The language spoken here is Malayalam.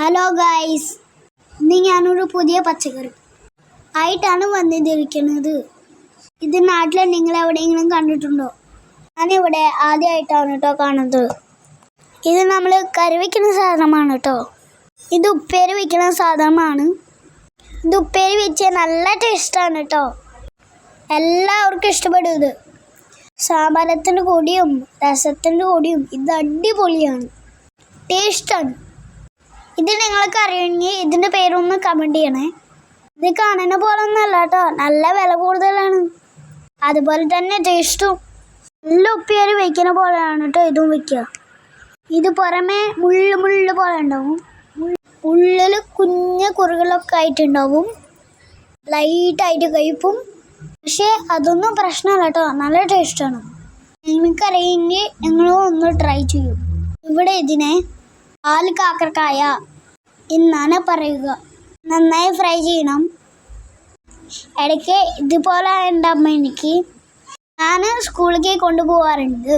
ഹലോ ഗായ്സ് ഇന്ന് ഞാനൊരു പുതിയ പച്ചക്കറി ആയിട്ടാണ് വന്നിരിക്കുന്നത്. ഇത് നാട്ടിൽ നിങ്ങൾ എവിടെയെങ്കിലും കണ്ടിട്ടുണ്ടോ? ഞാനിവിടെ ആദ്യമായിട്ടാണ് കേട്ടോ കാണുന്നത്. ഇത് നമ്മൾ കറി വയ്ക്കുന്ന സാധനമാണ് കേട്ടോ. ഇത് ഉപ്പേരി വയ്ക്കുന്ന സാധനമാണ്. ഇത് ഉപ്പേരി വെച്ച് നല്ല ടേസ്റ്റാണ് കേട്ടോ. എല്ലാവർക്കും ഇഷ്ടപ്പെടും ഇത് സാമ്പാരത്തിന്റെ കൂടിയും രസത്തിന്റെ കൂടിയും ഇത് അടിപൊളിയാണ്. ടേസ്റ്റാണ്. ഇത് നിങ്ങൾക്ക് അറിയണമെങ്കിൽ ഇതിന്റെ പേരൊന്ന് കമന്റ് ചെയ്യണേ. ഇത് കാണുന്ന പോലെ ഒന്നല്ല കേട്ടോ. നല്ല വില കൂടുതലാണ്. അതുപോലെ തന്നെ ടേസ്റ്റും നല്ല ഉപ്പിയാരി വയ്ക്കുന്ന പോലെയാണ് കേട്ടോ ഇതും വയ്ക്കുക ഇത് പുറമേ മുള്ളു മുള്ളു പോലെ ഉണ്ടാവും. ഉള്ളിൽ കുഞ്ഞ കുറുകളൊക്കെ ആയിട്ടുണ്ടാവും. ലൈറ്റായിട്ട് കഴിപ്പും. പക്ഷേ അതൊന്നും പ്രശ്നമല്ല കേട്ടോ. നല്ല ടേസ്റ്റാണ് നിങ്ങൾക്കറിയെങ്കിൽ നിങ്ങളും ഒന്ന് ട്രൈ ചെയ്യും. ഇവിടെ ഇതിനെ പാൽ കാക്കരക്കായ എന്നാണ് പറയുക. നന്നായി ഫ്രൈ ചെയ്യണം. ഇടയ്ക്ക് ഇതുപോലെ ഉണ്ടാകുമ്പോൾ എനിക്ക്. ഞാൻ സ്കൂളിലേക്ക് കൊണ്ടുപോകാറുണ്ട്